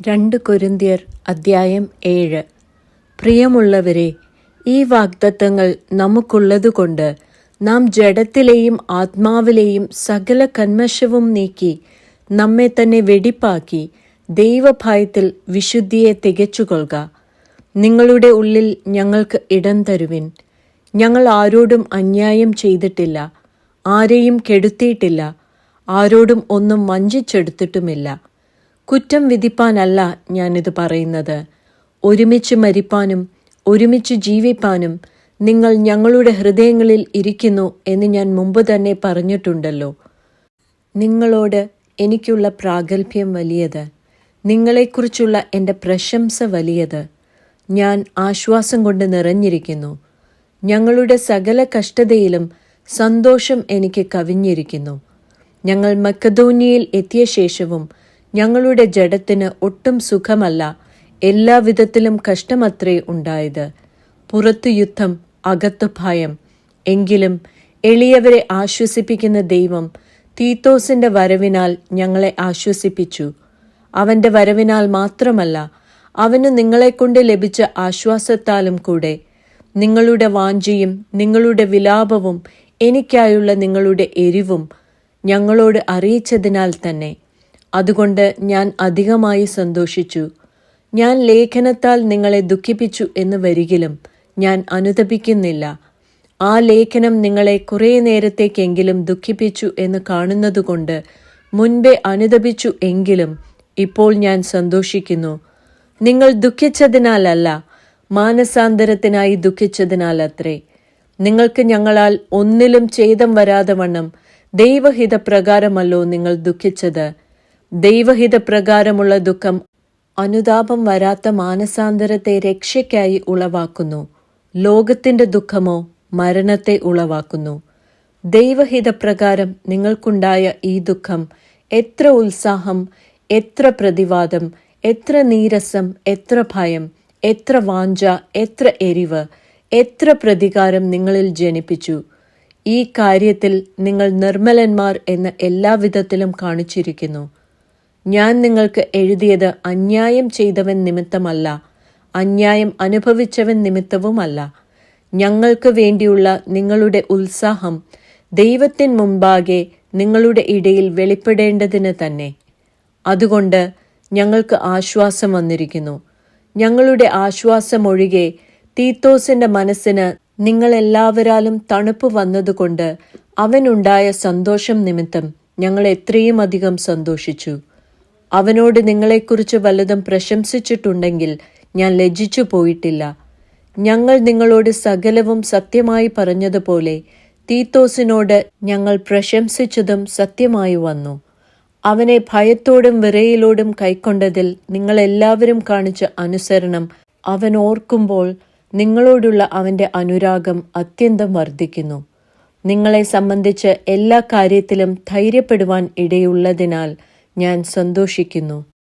രണ്ട് കൊരിന്ത്യർ അദ്ധ്യായം ഏഴ്. പ്രിയമുള്ളവരെ ഈ വാഗ്ദത്തങ്ങൾ നമുക്കുള്ളതുകൊണ്ട് നാം ജഡത്തിലെയും ആത്മാവിലെയും സകല കന്മശവും നീക്കി നമ്മെ തന്നെ വെടിപ്പാക്കി ദൈവഭയത്തിൽ വിശുദ്ധിയെ തികച്ചുകൊള്ളുക. നിങ്ങളുടെ ഉള്ളിൽ ഞങ്ങൾക്ക് ഇടം തരുവിൻ. ഞങ്ങൾ ആരോടും അന്യായം ചെയ്തിട്ടില്ല ആരെയും കെടുത്തിയിട്ടില്ല ആരോടും ഒന്നും വഞ്ചിച്ചെടുത്തിട്ടുമില്ല. കുറ്റം വിധിപ്പാനല്ല ഞാനിത് പറയുന്നത്. ഒരുമിച്ച് മരിപ്പാനും ഒരുമിച്ച് ജീവിപ്പാനും നിങ്ങൾ ഞങ്ങളുടെ ഹൃദയങ്ങളിൽ ഇരിക്കുന്നു എന്ന് ഞാൻ മുമ്പ് തന്നെ പറഞ്ഞിട്ടുണ്ടല്ലോ. നിങ്ങളോട് എനിക്കുള്ള പ്രാഗൽഭ്യം വലിയത് നിങ്ങളെക്കുറിച്ചുള്ള എന്റെ പ്രശംസ വലിയത് ഞാൻ ആശ്വാസം കൊണ്ട് നിറഞ്ഞിരിക്കുന്നു. ഞങ്ങളുടെ സകല കഷ്ടതയിലും സന്തോഷം എനിക്ക് കവിഞ്ഞിരിക്കുന്നു. ഞങ്ങൾ മക്കതോന്യയിൽ എത്തിയ ശേഷവും ഞങ്ങളുടെ ജഡത്തിന് ഒട്ടും സുഖമല്ല. എല്ലാവിധത്തിലും കഷ്ടമത്രേ ഉണ്ടായത്. പുറത്തു യുദ്ധം അകത്തു ഭയം. എങ്കിലും എളിയവരെ ആശ്വസിപ്പിക്കുന്ന ദൈവം തീത്തോസിന്റെ വരവിനാൽ ഞങ്ങളെ ആശ്വസിപ്പിച്ചു. അവന്റെ വരവിനാൽ മാത്രമല്ല അവന് നിങ്ങളെക്കൊണ്ട് ലഭിച്ച ആശ്വാസത്താലും കൂടെ. നിങ്ങളുടെ വാഞ്ചിയും നിങ്ങളുടെ വിലാപവും എനിക്കായുള്ള നിങ്ങളുടെ എരിവും ഞങ്ങളോട് അറിയിച്ചതിനാൽ തന്നെ. അതുകൊണ്ട് ഞാൻ അധികമായി സന്തോഷിച്ചു. ഞാൻ ലേഖനത്താൽ നിങ്ങളെ ദുഃഖിപ്പിച്ചു എന്ന് വരികിലും ഞാൻ അനുതപിക്കുന്നില്ല. ആ ലേഖനം നിങ്ങളെ കുറേ നേരത്തേക്കെങ്കിലും ദുഃഖിപ്പിച്ചു എന്ന് കാണുന്നതുകൊണ്ട് മുൻപേ അനുതപിച്ചു എങ്കിലും ഇപ്പോൾ ഞാൻ സന്തോഷിക്കുന്നു. നിങ്ങൾ ദുഃഖിച്ചതിനാലല്ല മാനസാന്തരത്തിനായി ദുഃഖിച്ചതിനാലത്രേ. നിങ്ങൾക്ക് ഞങ്ങളാൽ ഒന്നിലും ഛേദം വരാതെ വണ്ണം ദൈവഹിതപ്രകാരമല്ലോ നിങ്ങൾ ദുഃഖിച്ചത്. ദൈവഹിത പ്രകാരമുള്ള ദുഃഖം അനുതാപം വരാത്ത മാനസാന്തരത്തെ രക്ഷയ്ക്കായി ഉളവാക്കുന്നു. ലോകത്തിന്റെ ദുഃഖമോ മരണത്തെ ഉളവാക്കുന്നു. ദൈവഹിതപ്രകാരം നിങ്ങൾക്കുണ്ടായ ഈ ദുഃഖം എത്ര ഉത്സാഹം എത്ര പ്രതിവാദം എത്ര നീരസം എത്ര ഭയം എത്ര വാഞ്ച എത്ര എരിവ് എത്ര പ്രതികാരം നിങ്ങളിൽ ജനിപ്പിച്ചു. ഈ കാര്യത്തിൽ നിങ്ങൾ നിർമ്മലന്മാർ എന്ന് എല്ലാവിധത്തിലും കാണിച്ചിരിക്കുന്നു. ഞാൻ നിങ്ങൾക്ക് എഴുതിയത് അന്യായം ചെയ്തവൻ നിമിത്തമല്ല അന്യായം അനുഭവിച്ചവൻ നിമിത്തവുമല്ല. ഞങ്ങൾക്ക് വേണ്ടിയുള്ള നിങ്ങളുടെ ഉത്സാഹം ദൈവത്തിൻ മുമ്പാകെ നിങ്ങളുടെ ഇടയിൽ വെളിപ്പെടേണ്ടതിന് തന്നെ. അതുകൊണ്ട് ഞങ്ങൾക്ക് ആശ്വാസം വന്നിരിക്കുന്നു. ഞങ്ങളുടെ ആശ്വാസമൊഴികെ തീത്തോസിന്റെ മനസ്സിന് നിങ്ങളെല്ലാവരാലും തണുപ്പ് വന്നതുകൊണ്ട് അവനുണ്ടായ സന്തോഷം നിമിത്തം ഞങ്ങൾ എത്രയും അധികം സന്തോഷിച്ചു. അവനോട് നിങ്ങളെക്കുറിച്ച് വല്ലതും പ്രശംസിച്ചിട്ടുണ്ടെങ്കിൽ ഞാൻ ലജ്ജിച്ചു പോയിട്ടില്ല ഞങ്ങൾ നിങ്ങളോട് സകലവും സത്യമായി പറഞ്ഞതുപോലെ തീത്തോസിനോട് ഞങ്ങൾ പ്രശംസിച്ചതും സത്യമായി വന്നു. അവനെ ഭയത്തോടും വിറയിലോടും കൈക്കൊണ്ടതിൽ നിങ്ങളെല്ലാവരും കാണിച്ച അനുസരണം അവൻ ഓർക്കുമ്പോൾ നിങ്ങളോടുള്ള അവന്റെ അനുരാഗം അത്യന്തം വർദ്ധിക്കുന്നു. നിങ്ങളെ സംബന്ധിച്ച് എല്ലാ കാര്യത്തിലും ധൈര്യപ്പെടുവാൻ ഇടയുള്ളതിനാൽ ഞാൻ സന്തോഷിക്കുന്നു